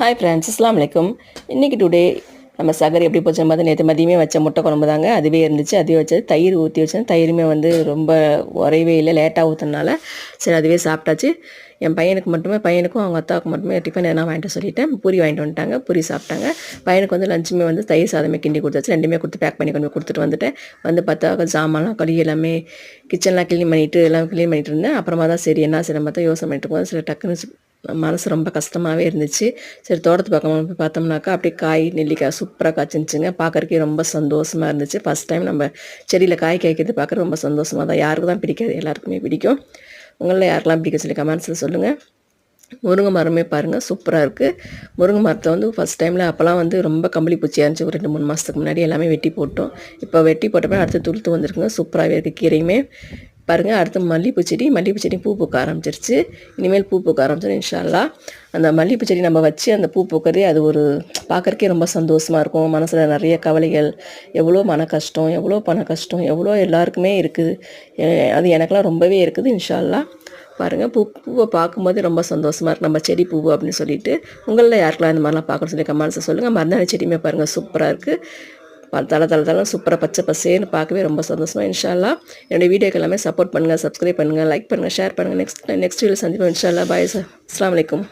Hi friends இஸ்லாம் வலைக்கும் இன்றைக்கி today நம்ம சகர் எப்படி போச்சுன்னு பார்த்து நேற்று மதியமே வச்ச முட்டை குழம்பு தாங்க. அதுவே இருந்துச்சு. அதுவே வச்சது தயிர் ஊற்றி வச்சேன். தயிருமே வந்து ரொம்ப உறையவே இல்லை லேட்டாக ஊற்றுனால சரி அதுவே சாப்பிட்டாச்சு. என் பையனுக்கு மட்டுமே பையனுக்கும் அவங்க அத்தாவுக்கு மட்டுமே டிஃபன் எதனா வாங்கிட்டு சொல்லிட்டேன். பூரி வாங்கிட்டு வந்துட்டாங்க. பூரி சாப்பிட்டாங்க. பையனுக்கு வந்து லஞ்சுமே வந்து தயிர் சாதமே கிண்டி கொடுத்தாச்சு. ரெண்டுமே கொடுத்து பேக் பண்ணி கொண்டு கொடுத்துட்டு வந்துட்டேன். வந்து பார்த்தா சாமான்லாம் கழுவி எல்லாமே கிச்சன்லாம் க்ளீன் பண்ணிவிட்டு எல்லாம் க்ளீன் பண்ணிட்டு இருந்தேன். அப்புறமா தான் சரி என்ன சரி பார்த்தா யோசனை பண்ணிட்டு போது சரி டக்குன்னு மனசு ரொம்ப கஷ்டமாகவே இருந்துச்சு. சரி தோட்டத்து பக்கம் போய் பார்த்தோம்னாக்கா அப்படியே காய் நெல்லிக்காய் சூப்பராக காய்ச்சிருந்துச்சுங்க. பார்க்குறக்கே ரொம்ப சந்தோஷமாக இருந்துச்சு. ஃபஸ்ட் டைம் நம்ம செடியில் காய் காய்க்கிறது பார்க்குறது ரொம்ப சந்தோஷமாக தான். யாருக்கு தான் பிடிக்காது எல்லாருக்குமே பிடிக்கும். உங்களில் யாருக்கெல்லாம் பிடிக்க சொல்லி கமெண்ட்ஸில் சொல்லுங்கள் முருங்கை மரமே பாருங்கள் சூப்பராக இருக்குது முருங்கை மரத்தை வந்து ஃபஸ்ட் டைமில் அப்போல்லாம் வந்து ரொம்ப கம்பளி பூச்சியாக இருந்துச்சு. ஒரு ரெண்டு மூணு மாதத்துக்கு முன்னாடி எல்லாமே வெட்டி போட்டோம். இப்போ வெட்டி போட்டப்போ அடுத்து துளுத்து வந்திருக்குங்க. சூப்பராகவே இருக்குது கீரையுமே. பாருங்கள் அடுத்து மல்லிகைப்பூ செடி. மல்லிகைப்பூ செடி பூ பூக்க ஆரம்பிச்சிருச்சு. இனிமேல் பூ பூக்க ஆரம்பிச்சிடும் இன்ஷால்லா அந்த மல்லிகைப்பூ செடி நம்ம வச்சு அந்த பூ பூக்கிறதே அது ஒரு பார்க்குறக்கே ரொம்ப சந்தோஷமாக இருக்கும். மனசில் நிறைய கவலைகள் எவ்வளோ மன கஷ்டம் எவ்வளோ பண கஷ்டம் எவ்வளோ எல்லாருக்குமே இருக்குது. அது எனக்கெலாம் ரொம்பவே இருக்குது இன்ஷால்லா பாருங்கள் பூ பூவை பார்க்கும்போது ரொம்ப சந்தோஷமாக இருக்குது நம்ம செடி பூவு அப்படின்னு சொல்லிட்டு உங்களில் யாருக்கெல்லாம் இந்த மாதிரிலாம் பார்க்கணும்னு சொல்லி கமெண்ட்ஸை சொல்லுங்கள் மருந்தாணி செடியுமே பாருங்கள் சூப்பராக இருக்குது தலை தலை தலை சூப்பராக பச்சை பசேன்னு பார்க்கவே ரொம்ப சந்தோஷமாக இன்ஷால்லா. என்னுடைய வீடியோக்கு எல்லாமே சப்போர்ட் பண்ணுங்கள் சப்ஸ்கிரைப் பண்ணுங்கள் லைக் பண்ணுங்கள் ஷேர் பண்ணுங்கள் நெக்ஸ்ட் நெக்ஸ்ட் வீடியோ சந்திப்போம் இன்ஷால்லா. பாய் அஸ்லாம் வலைக்கம்